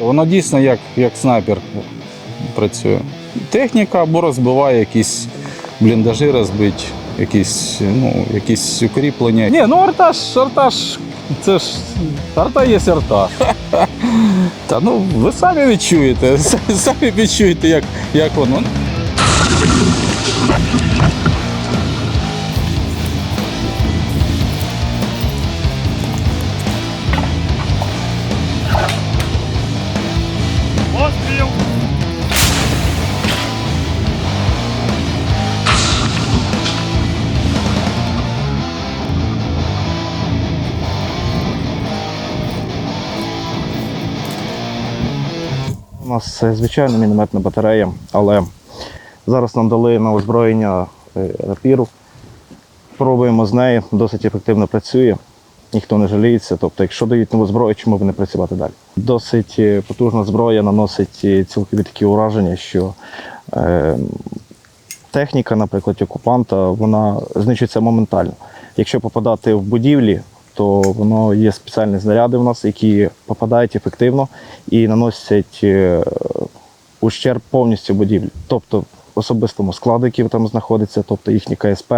Воно дійсно як, як снайпер працює. Техніка або розбиває якісь бліндажі розбить, якісь, ну, якісь укріплення. Ні, ну артаж, артаж, це ж арта є арта. Та ну ви самі відчуєте, самі відчуєте, як, як воно. У нас е, звичайна мінометна батарея, але зараз нам дали на озброєння е, рапіру. Пробуємо з нею, досить ефективно працює, ніхто не жаліється. Тобто, якщо дають нову зброю, чому б не працювати далі? Досить е, потужна зброя наносить цілкові такі ураження, що е, техніка, наприклад, окупанта, вона знищується моментально. Якщо попадати в будівлі, то воно є спеціальні знаряди в нас, які попадають ефективно і наносять е, ущерб повністю будівлі. Тобто особистому складу, який там знаходиться, тобто їхні КСП,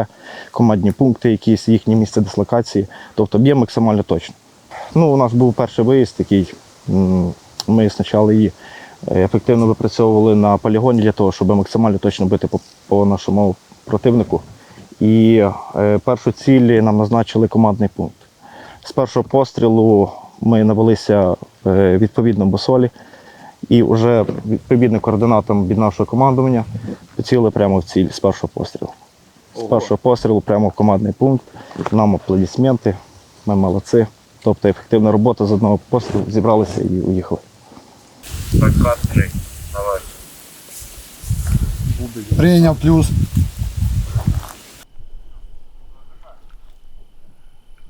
командні пункти, якісь їхні місця дислокації, тобто б'є максимально точно. Ну, у нас був перший виїзд такий. м, Ми спочатку її е, ефективно випрацьовували на полігоні для того, щоб максимально точно бити по, по нашому противнику. І е, першу ціль нам назначили командний пункт. З першого пострілу ми навелися е, відповідно босолі і вже відповідним координатам від нашого командування поцілили прямо в ціль з першого пострілу. З першого пострілу прямо в командний пункт. Нам аплодисменти, ми молодці. Тобто ефективна робота з одного пострілу зібралися і уїхали. Так. Давай. Прийняв плюс.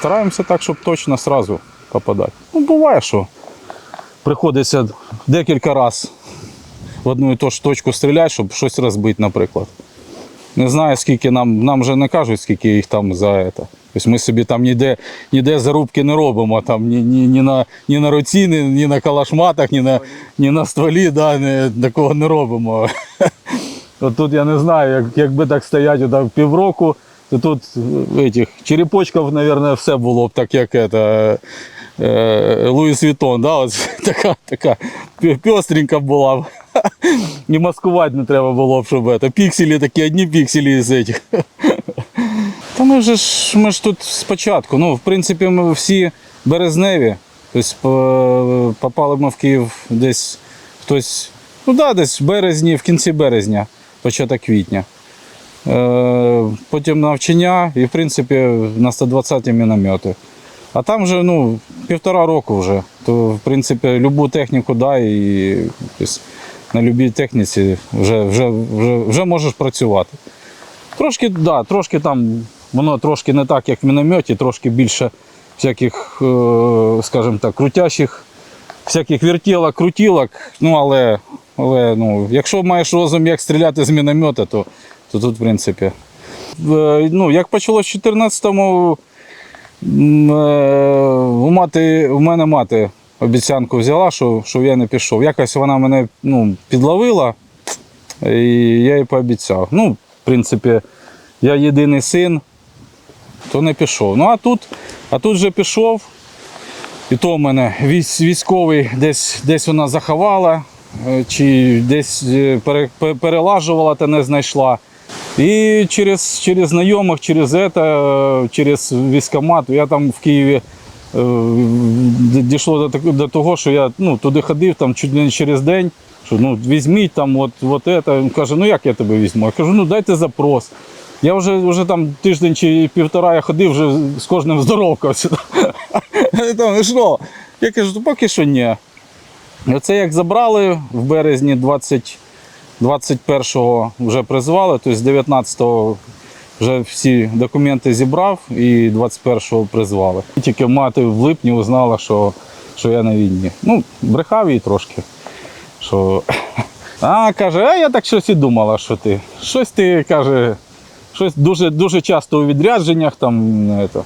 Стараємося так, щоб точно сразу попадати. Ну, буває, що приходиться декілька разів в одну і ту ж точку стріляти, щоб щось розбити, наприклад. Не знаю, скільки нам, нам вже не кажуть, скільки їх там за це. Тобто ми собі там ніде, ніде зарубки не робимо, там, ні, ні, ні, на, ні на руці, ні, ні на калашматах, ні на, ні на стволі, да, не, такого не робимо. От тут я не знаю, як, якби так стояти півроку, то тут е, этих, черепочків, мабуть, все було б так, як это, е, Луїс Вітон, да, от, така, така пі- пестренька була б. І маскувати не треба було б, щоб это, пікселі такі, одні пікселі з этих. Та ми вже ж ми ж тут спочатку. Ну, в принципі, ми всі березневі. Тобто по- попали ми в Київ десь хтось, ну да, десь в березні, в кінці березня, початок квітня. Е, потім навчання і, в принципі, на 120 міномети. А там вже ну, півтора року вже. То, в принципі, любу техніку дай і тобто, на любій техніці вже, вже, вже, вже можеш працювати. Трошки, да, трошки там, воно трошки не так, як в мінометі, трошки більше всяких, е, скажімо так, крутящих, всяких вертілок, крутілок. Ну, але, але ну, якщо маєш розум, як стріляти з міномета, то, то тут, в принципі. Е, Ну, як почалось в 14-му, е, у, мати, у мене мати обіцянку взяла, що, що я не пішов. Якось вона мене ну, підловила, і я їй пообіцяв. Ну, в принципі, я єдиний син, то не пішов. Ну а тут, а тут вже пішов. І то в мене військовий десь, десь вона заховала, е, чи десь е, пере- пе- перелажувала та не знайшла. І через, через знайомих, через це, через військкомат, я там в Києві е, дійшло до, до того, що я ну, туди ходив там чуть не через день, що ну, візьміть там от, от це. Він каже, ну як я тебе візьму? Я кажу, ну дайте запрос. Я вже, вже там тиждень чи півтора я ходив, вже з кожним здоровкався. Ну що? Я кажу, «Ну, поки що ні. Оце як забрали в березні 20, 21-го вже призвали, тобто з 19-го вже всі документи зібрав і 21-го призвали. Тільки мати в липні узнала, що, що я на війні. Ну, брехав їй трошки. Що... А, каже, а я так щось і думала, що ти. Щось ти каже, щось дуже, дуже часто у відрядженнях там. то.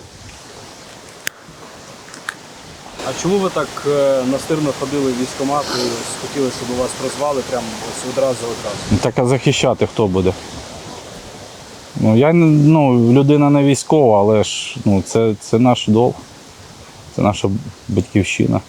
А чому ви так е, настирно ходили в військкомат і хотіли, щоб вас прозвали прямо ось одразу одразу? Так а захищати хто буде? Ну, я ну, людина не військова, але ж ну, це, це наш долг, це наша батьківщина.